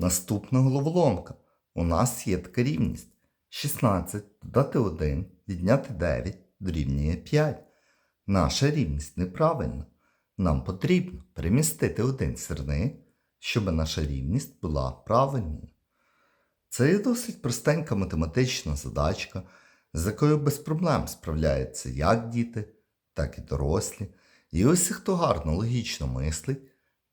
Наступна головоломка. У нас є така рівність. 16 додати 1, відняти 9 дорівнює 5. Наша рівність неправильна. Нам потрібно перемістити один сірник, щоб наша рівність була правильною. Це є досить простенька математична задачка, з якою без проблем справляються як діти, так і дорослі. І ось хто гарно логічно мислить,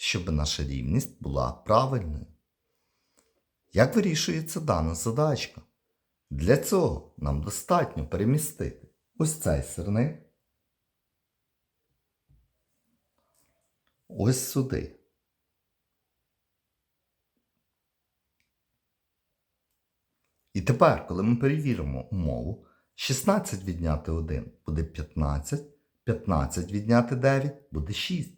щоб наша рівність була правильною. Як вирішується дана задачка? Для цього нам достатньо перемістити ось цей сирник ось сюди. І тепер, коли ми перевіримо умову, 16 відняти 1 буде 15, 15 відняти 9 буде 6.